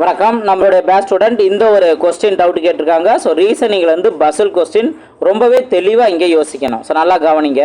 வணக்கம். நம்மளுடைய batch student இந்த ஒரு கொஸ்டின் டவுட் கேட்டிருக்காங்க. ஸோ ரீசனிங்கில் வந்து பசில் கொஸ்டின் ரொம்பவே தெளிவாக இங்கே யோசிக்கணும். ஸோ நல்லா கவனிங்க.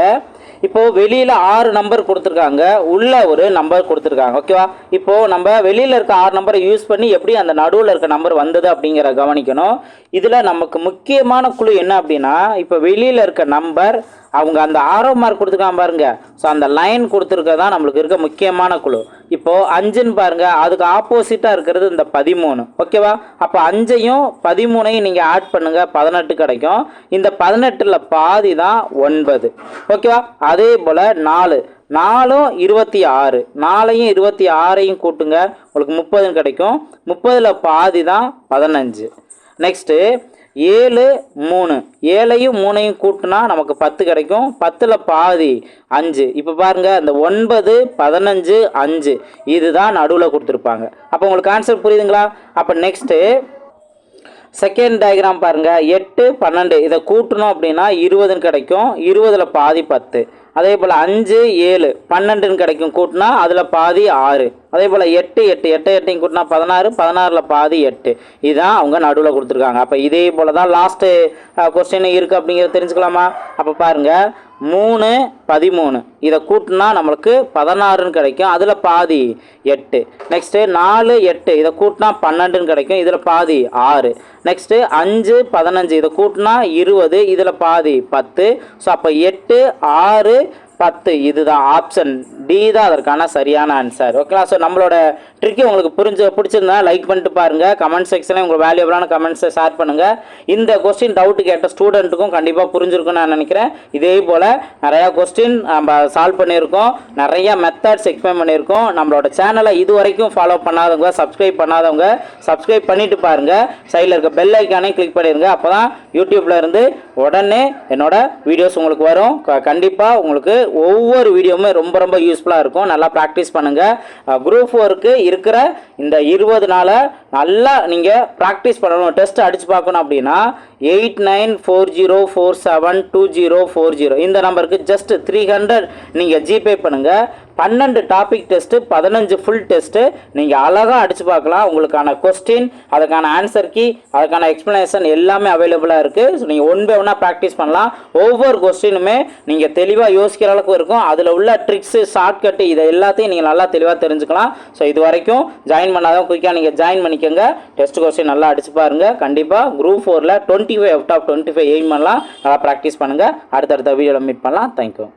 இப்போது வெளியில் ஆறு நம்பர் கொடுத்துருக்காங்க. உள்ளே ஒரு நம்பர் கொடுத்துருக்காங்க. ஓகேவா இப்போது நம்ம வெளியில் இருக்க ஆறு நம்பரை யூஸ் பண்ணி எப்படி அந்த நடுவில் இருக்க நம்பர் வந்தது அப்படிங்கிற கவனிக்கணும். இதில் நமக்கு முக்கியமான குழு என்ன அப்படின்னா இப்போ வெளியில் இருக்க நம்பர் அவங்க அந்த ஆரோ மார்க் கொடுத்துருக்காங்க பாருங்க. ஸோ அந்த லைன் கொடுத்துருக்க தான் நம்மளுக்கு இருக்க முக்கியமான குழு இப்போ அஞ்சுன்னு பாருங்க அதுக்கு ஆப்போசிட்டாக இருக்கிறது இந்த பதிமூணு. ஓகேவா அப்போ அஞ்சையும் பதிமூணையும் நீங்கள் ஆட் பண்ணுங்க பதினெட்டு கிடைக்கும். இந்த பதினெட்டில் பாதி தான் ஒன்பது. ஓகேவா அதே போல் நாலு. நாலும் இருபத்தி ஆறு. நாலையும் இருபத்தி ஆறையும் கூட்டுங்க உங்களுக்கு முப்பதுன்னு கிடைக்கும். முப்பதில் பாதி தான் பதினஞ்சு. நெக்ஸ்ட்டு ஏழு மூணு. ஏழையும் மூணையும் கூட்டினா நமக்கு பத்து கிடைக்கும். பத்தில் பாதி அஞ்சு. இப்போ பாருங்கள் இந்த ஒன்பது பதினஞ்சு அஞ்சு. இதுதான் நடுவில் கொடுத்துருப்பாங்க. அப்போ உங்களுக்கு ஆன்சர் புரியுதுங்களா? அப்போ நெக்ஸ்ட்டு செகண்ட் டயக்ராம் பாருங்கள் எட்டு பன்னெண்டு. இதை கூட்டணும் அப்படின்னா இருபதுன்னு கிடைக்கும். இருபதில் பாதி பத்து. அதே போல் அஞ்சு ஏழு பன்னெண்டுன்னு கிடைக்கும். கூட்டினா அதில் பாதி ஆறு. அதே போல் எட்டு எட்டு எட்டு எட்டையும் கூட்டினா பதினாறு பதினாறில் பாதி எட்டு. இதுதான் அவங்க நடுவில் கொடுத்துருக்காங்க. அப்போ இதே போல் தான் லாஸ்ட்டு கொஸ்டின் இருக்குது அப்படிங்கிறத தெரிஞ்சுக்கலாமா? அப்போ பாருங்கள் மூணு பதிமூணு. இதை கூட்டினா நம்மளுக்கு பதினாறுன்னு கிடைக்கும். அதில் பாதி எட்டு. நெக்ஸ்ட்டு நாலு எட்டு. இதை கூட்டினா பன்னெண்டுன்னு கிடைக்கும். இதில் பாதி ஆறு. நெக்ஸ்ட்டு அஞ்சு பதினஞ்சு. இதை கூட்டினா இருபது. இதில் பாதி பத்து. ஸோ அப்போ எட்டு ஆறு பத்து இதுதான் ஆப்ஷன் டி தான் அதற்கான சரியான ஆன்சர் ஓகேங்களா ஸோ நம்மளோட ட்ரிக்கு உங்களுக்கு புரிஞ்சு பிடிச்சிருந்தா லைக் பண்ணிட்டு பாருங்கள் கமெண்ட் செக்ஷனில் உங்களுக்கு வேல்யூபிளான கமெண்ட்ஸை ஷேர் பண்ணுங்கள் இந்த கொஸ்டின் டவுட்டு கேட்ட ஸ்டூடெண்ட்டுக்கும் கண்டிப்பாக புரிஞ்சிருக்கும்னு நான் நினைக்கிறேன். இதே போல் நிறையா கொஸ்டின் நம்ம சால்வ் பண்ணியிருக்கோம். நிறைய மெத்தட்ஸ் எக்ஸ்பிளைன் பண்ணியிருக்கோம். நம்மளோட சேனலை இது வரைக்கும் ஃபாலோ பண்ணாதவங்க சப்ஸ்கிரைப் பண்ணாதவங்க சப்ஸ்கிரைப் பண்ணிட்டு பாருங்கள் சைடில் இருக்க பெல் ஐக்கானே கிளிக் பண்ணிடுங்க அப்போ தான் யூடியூப்ல இருந்து உடனே என்னோட வீடியோஸ் உங்களுக்கு வரும். கண்டிப்பாக உங்களுக்கு ஒவ்வொரு வீடியோவுமே ரொம்ப ரொம்ப யூஸ்ஃபுல்லாக இருக்கும். நல்லா ப்ராக்டிஸ் பண்ணுங்கள் குரூப் ஒர்க்கு இருக்கிற இந்த இருபது நாளை நல்லா நீங்கள் ப்ராக்டிஸ் பண்ணணும். டெஸ்ட் அடித்து பார்க்கணும் அப்படின்னா eight nine four zero four seven two zero four zero இந்த நம்பருக்கு ஜஸ்ட் த்ரீ ஹண்ட்ரட் நீங்கள் ஜிபே பண்ணுங்கள் பன்னெண்டு டாபிக் டெஸ்ட்டு பதினஞ்சு ஃபுல் டெஸ்ட்டு நீங்கள் அழகாக அடித்து பார்க்கலாம். உங்களுக்கான கொஸ்டின் அதுக்கான ஆன்சர் கீ அதுக்கான எக்ஸ்ப்ளனேஷன் எல்லாமே அவைலபிளாக இருக்குது ஸோ நீங்கள் ஒன் பை ஒன்னாக ப்ராக்டிஸ் பண்ணலாம். ஒவ்வொரு கொஸ்டினுமே நீங்கள் தெளிவாக யோசிக்கிற அளவுக்கு இருக்கும். அதில் உள்ள ட்ரிக்ஸு ஷார்ட்கட்டு இதை எல்லாத்தையும் நீங்கள் நல்லா தெளிவாக தெரிஞ்சுக்கலாம். ஸோ இது வரைக்கும் ஜாயின் பண்ணாதான் குயிக்காக நீங்கள் ஜாயின் பண்ணிக்கோங்க. டெஸ்ட் கொஸ்டின் நல்லா அடிச்சு பாருங்கள் கண்டிப்பாக குரூப் ஃபோரில் twenty five out of twenty five aim பண்ணலாம். நல்லா ப்ராக்டிஸ் பண்ணுங்கள் அடுத்தடுத்த வீடியோவில் மீட் பண்ணலாம். தேங்க்யூ